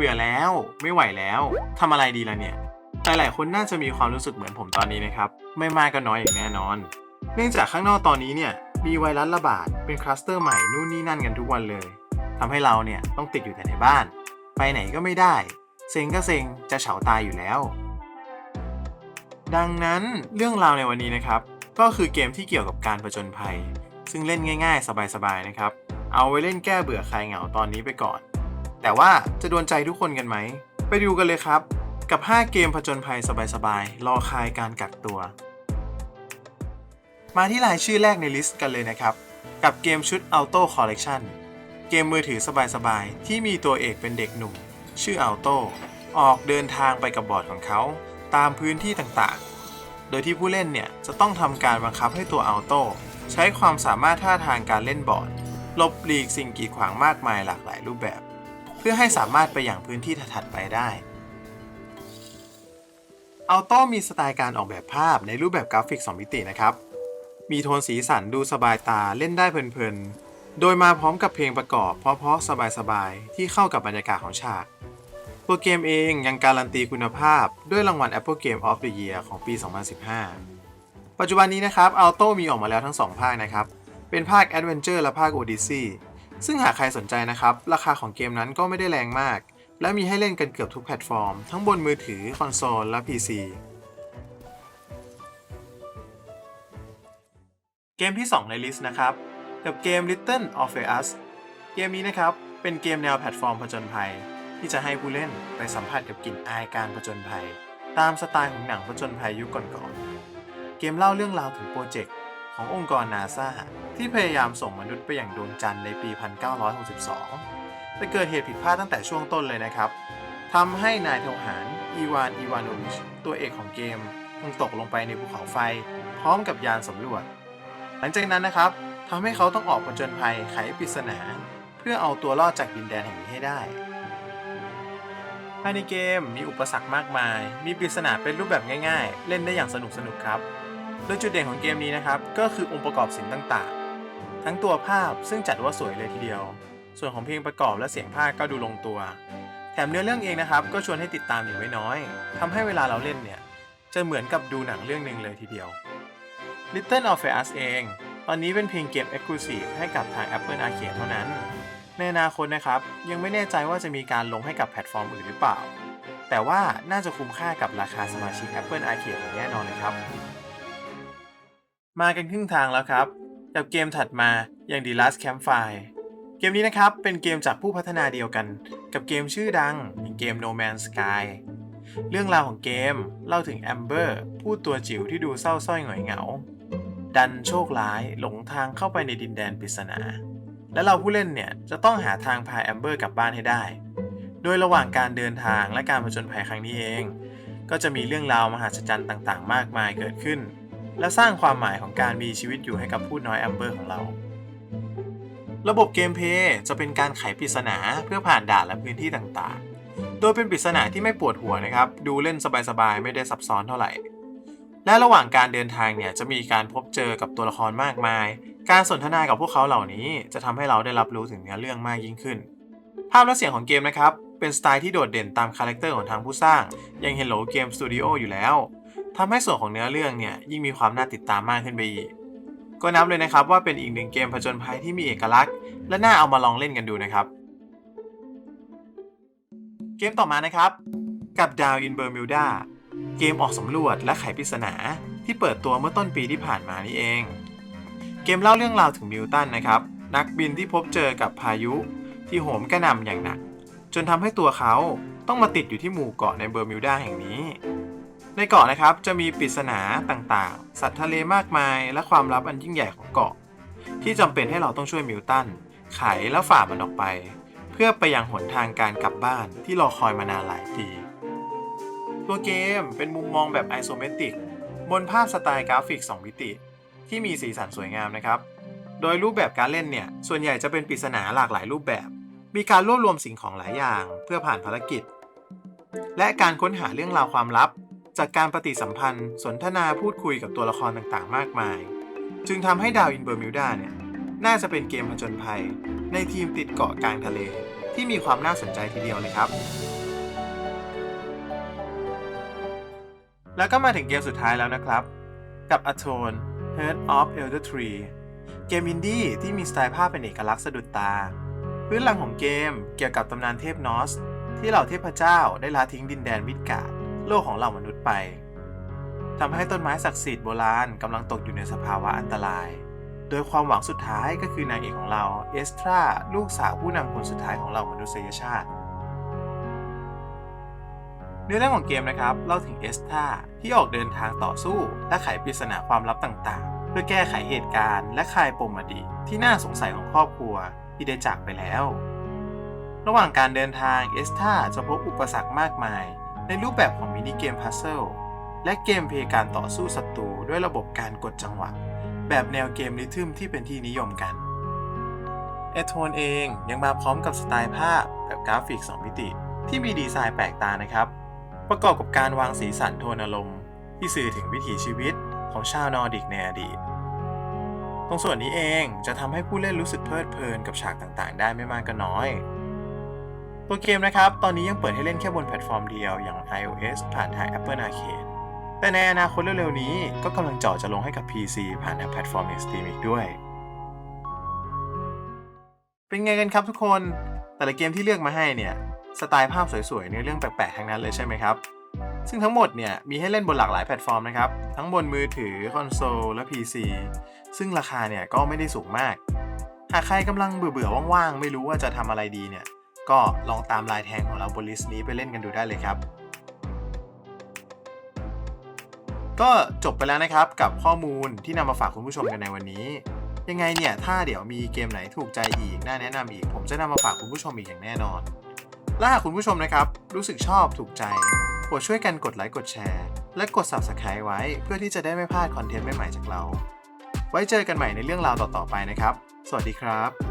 เบื่อแล้ว ไม่ไหวแล้วทำอะไรดีล่ะเนี่ยหลายๆคนน่าจะมีความรู้สึกเหมือนผมตอนนี้นะครับ ไม่มากก็น้อยอย่างแน่นอน เนื่องจากข้างนอกตอนนี้เนี่ยมีไวรัสระบาดเป็นคลัสเตอร์ใหม่นู่นนี่นั่นกันทุกวันเลยทำให้เราเนี่ยต้องติดอยู่แต่ในบ้าน ไปไหนก็ไม่ได้ เซ็งก็เซ็งจะเฉาตายอยู่แล้ว ดังนั้นเรื่องราวในวันนี้นะครับ ก็คือเกมที่เกี่ยวกับการผจญภัย ซึ่งเล่นง่าย ๆ สบายๆนะครับ เอาไว้เล่นแก้เบื่อคลายเหงาตอนนี้ไปก่อน แต่ว่าจะโดนใจทุกคนกันไหม ไปดูกันเลยครับ กับ 5 เกมผจญภัยสบายๆ รอคลายการกักตัว มาที่รายชื่อแรกในลิสต์กันเลยนะครับ กับเกมชุด Auto Collection เกมมือถือสบายๆ ที่มีตัวเอกเป็นเด็กหนุ่ม ชื่อ Auto ออกเดินทางไปกับบอร์ดของเขา ตามพื้นที่ต่างๆ โดยที่ผู้เล่นเนี่ย จะต้องทำการบังคับให้ตัว Auto ใช้ความสามารถท่าทางการเล่นบอร์ดลบหลีกสิ่งกีดขวางมากมายหลากหลายรูปแบบ เพื่อให้สามารถไปอย่างพื้นที่ถัดไปได้อัลโต้มีสไตล์การออกแบบภาพในรูปแบบกราฟิก 2 มิตินะครับ มีโทนสีสันดูสบายตาเล่นได้เพลินๆ โดยมาพร้อมกับเพลงประกอบเพราะๆสบายๆ ที่เข้ากับบรรยากาศของฉาก ตัวเกมเองยังการันตีคุณภาพด้วยรางวัล Apple Game of the Year ของปี 2015 ปัจจุบันนี้นะครับอัลโต้มีออกมาแล้วทั้ง 2 ภาคนะครับ เป็นภาค Adventure และภาค Odyssey ซึ่งหากใครสนใจนะครับ ราคาของเกมนั้นก็ไม่ได้แรงมาก และมีให้เล่นกันเกือบทุกแพลตฟอร์ม ทั้งบนมือถือ คอนโซล และ PC เกมที่ 2 ในลิสต์นะครับ กับเกม Little of Us เกมนี้นะครับ เป็นเกมแนวแพลตฟอร์มผจญภัย ที่จะให้ผู้เล่นไปสัมผัสกับกลิ่นอายการผจญภัย ตามสไตล์ของหนังผจญภัยยุคก่อนๆเกมเล่าเรื่องราวถึงโปรเจกต์ ขององค์กรนาซาที่พยายามส่งมนุษย์ไปอย่างดวงจันทร์ในปี 1962 แต่เกิดเหตุผิดพลาดตั้งแต่ช่วงต้นเลยนะครับทำให้นายทหารอีวานอีวานโนวิชตัวเอกของเกมต้องตกลงไปในภูเขาไฟ พร้อมกับยานสำรวจ หลังจากนั้นนะครับทำให้เขาต้องออกผจญภัยไขปริศนา เพื่อเอาตัวรอดจากดินแดนแห่งนี้ให้ได้ภายในเกมมีอุปสรรคมากมาย มีปริศนาเป็นรูปแบบง่าย ๆ เล่นได้อย่างสนุกสนุกครับ โดยจุดเด่นของเกมนี้นะครับ ก็คือองค์ประกอบสิ่งต่างๆ ทั้งตัวภาพซึ่งจัดว่าสวยเลยทีเดียว ส่วนของเพลงประกอบและเสียงภาคก็ดูลงตัว แถมเนื้อเรื่องเองนะครับ ก็ชวนให้ติดตามอยู่ไม่น้อยทำให้เวลาเราเล่นเนี่ย จะเหมือนกับดูหนังเรื่องหนึ่งเลยทีเดียว Little of Us เอง ตอนนี้เป็นเพียงเกม Exclusive ให้กับทาง Apple Arcade เท่านั้น ในอนาคตนะครับ ยังไม่แน่ใจว่าจะมีการลงให้กับแพลตฟอร์มอื่นหรือเปล่า แต่ว่าน่าจะคุ้มค่ากับราคาสมาชิก Apple Arcade อย่างแน่นอนเลยครับ มากันครึ่งทางแล้วครับ กับเกมถัดมาอย่าง The Last Campfire เกมนี้นะครับ เป็นเกมจากผู้พัฒนาเดียวกัน กับเกมชื่อดังอย่างเกม No Man's Sky เรื่องราวของเกมเล่าถึงแอมเบอร์ผู้ตัวจิ๋วที่ดูเศร้าส้อยหงอยเหงา ดันโชคร้ายหลงทางเข้าไปในดินแดนปริศนา และเราผู้เล่นเนี่ยจะต้องหาทางพาแอมเบอร์กลับบ้านให้ได้ โดยระหว่างการเดินทางและการผจญภัยครั้งนี้เอง ก็จะมีเรื่องราวมหัศจรรย์ต่างๆ มากมายเกิดขึ้น และสร้างความหมายของการมีชีวิตอยู่ให้กับผู้น้อยแอมเบอร์ของเรา ระบบเกมเพย์จะเป็นการไขปริศนาเพื่อผ่านด่านและพื้นที่ต่างๆ โดยเป็นปริศนาที่ไม่ปวดหัวนะครับ ดูเล่นสบายๆ ไม่ได้ซับซ้อนเท่าไหร่ และระหว่างการเดินทางเนี่ยจะมีการพบเจอกับตัวละครมากมาย การสนทนากับพวกเขาเหล่านี้ จะทำให้เราได้รับรู้ถึงเนื้อเรื่องมากยิ่งขึ้น ภาพและเสียงของเกมนะครับเป็นสไตล์ที่โดดเด่นตามคาแรคเตอร์ของทางผู้สร้างอย่าง Hello Game Studio อยู่แล้ว ทำให้ส่วนของเนื้อเรื่องเนี่ยยิ่งมีความน่าติดตามมากขึ้นไปอีก ก็นับเลยนะครับว่าเป็นอีกหนึ่งเกมผจญภัยที่มีเอกลักษณ์ และน่าเอามาลองเล่นกันดูนะครับ เกมต่อมานะครับ กับ Down in Bermuda เกมออกสำรวจและไขปริศนาที่เปิดตัวเมื่อต้นปีที่ผ่านมานี่เอง เกมเล่าเรื่องราวถึงมิวตันนะครับ นักบินที่พบเจอกับพายุที่โหมกระหน่ำอย่างหนัก จนทำให้ตัวเขาต้องมาติดอยู่ที่หมู่เกาะในเบอร์มิวดาแห่งนี้ ในเกาะนะครับจะมีปริศนาต่างๆ สัตว์ทะเลมากมาย และความลับอันยิ่งใหญ่ของเกาะ ที่จำเป็นให้เราต้องช่วยมิวตันไขและฝ่ามันออกไป เพื่อไปยังหนทางการกลับบ้านที่รอคอยมานานหลายปีตัวเกมเป็นมุมมองแบบไอโซเมตริกบนภาพสไตล์กราฟิก 2 มิติ ที่มีสีสันสวยงามนะครับ โดยรูปแบบการเล่นเนี่ย ส่วนใหญ่จะเป็นปริศนาหลากหลายรูปแบบ มีการรวบรวมสิ่งของหลายอย่าง เพื่อผ่านภารกิจ และการค้นหาเรื่องราวความลับ จากการปฏิสัมพันธ์ สนทนาพูดคุยกับตัวละครต่างๆ มากมาย จึงทำให้ดาวอินเบอร์มิวดาเนี่ย น่าจะเป็นเกมผจญภัย ในทีมติดเกาะกลางทะเล ที่มีความน่าสนใจทีเดียวเลยครับ แล้วก็มาถึงเกมสุดท้ายแล้วนะครับ กับ Atone Heart of Elder Tree เกมอินดี้ที่มีสไตล์ภาพเป็นเอกลักษณ์สะดุดตา พื้นหลังของเกมเกี่ยวกับตำนานเทพนอส ที่เหล่าเทพเจ้าได้ละทิ้งดินแดนมิดการ์ด โลกของเหล่ามนุษย์ไปทำให้ต้นไม้ศักดิ์สิทธิ์โบราณกำลังตกอยู่ในสภาวะอันตราย โดยความหวังสุดท้ายก็คือนางเอกของเราเอสตราลูกสาวผู้นำคนสุดท้ายของเหล่ามนุษยชาติเนื้อเรื่องของเกมนะครับเล่าถึงเอสตาที่ออกเดินทางต่อสู้และไขปริศนาความลับต่างๆ เพื่อแก้ไขเหตุการณ์และคลายปมอดีตที่น่าสงสัยของครอบครัวที่ได้จากไปแล้ว ระหว่างการเดินทางเอสตาจะพบอุปสรรคมากมาย ในรูปแบบของมินิเกมพัซเซิลและเกมเพย์การต่อสู้ศัตรูด้วยระบบการกดจังหวะ แบบแนวเกมริทึมที่เป็นที่นิยมกันเอโทนเองยังมาพร้อมกับสไตล์ภาพแบบกราฟิก 2 มิติ ที่มีดีไซน์แปลกตานะครับ ประกอบกับการวางสีสันโทนอารมณ์ ที่สื่อถึงวิถีชีวิตของชาวนอร์ดิกในอดีต ตรงส่วนนี้เองจะทำให้ผู้เล่นรู้สึกเพลิดเพลินกับฉากต่างๆ ได้ไม่มากก็น้อย ตัวเกมนะครับ ตอนนี้ยังเปิดให้เล่นแค่บนแพลตฟอร์มเดียวอย่าง iOS ผ่านทาง Apple Arcade แต่ในอนาคตเร็วๆนี้ก็กำลังเจาะจะลงให้กับ PC ผ่านทางแพลตฟอร์มใน Steam อีกด้วย เป็นไงกันครับทุกคน แต่ละเกมที่เลือกมาให้เนี่ย สไตล์ภาพสวยๆเนื้อเรื่องแปลกๆทั้งนั้นเลยใช่ไหมครับ ซึ่งทั้งหมดเนี่ยมีให้เล่นบนหลากหลายแพลตฟอร์มนะครับ ทั้งบนมือถือคอนโซลและ PC ซึ่งราคาเนี่ยก็ไม่ได้สูงมาก หากใครกำลังเบื่อๆว่างๆ ไม่รู้ว่าจะทำอะไรดีเนี่ย ก็ลองตามลายแทงของเราบนลิสต์นี้ไปเล่นกันดูได้เลยครับ ก็จบไปแล้วนะครับกับข้อมูลที่นำมาฝากคุณผู้ชมกันในวันนี้ ยังไงเนี่ยถ้าเดี๋ยวมีเกมไหนถูกใจอีกน่าแนะนำอีก ผมจะนำมาฝากคุณผู้ชมอีกอย่างแน่นอนและหากคุณผู้ชมนะครับ รู้สึกชอบถูกใจโปรดช่วยกันกดไลค์กดแชร์ และกด Subscribe ไว้เพื่อที่จะได้ไม่พลาดคอนเทนต์ใหม่ๆจากเรา ไว้เจอกันใหม่ในเรื่องราวต่อๆไปนะครับ สวัสดีครับ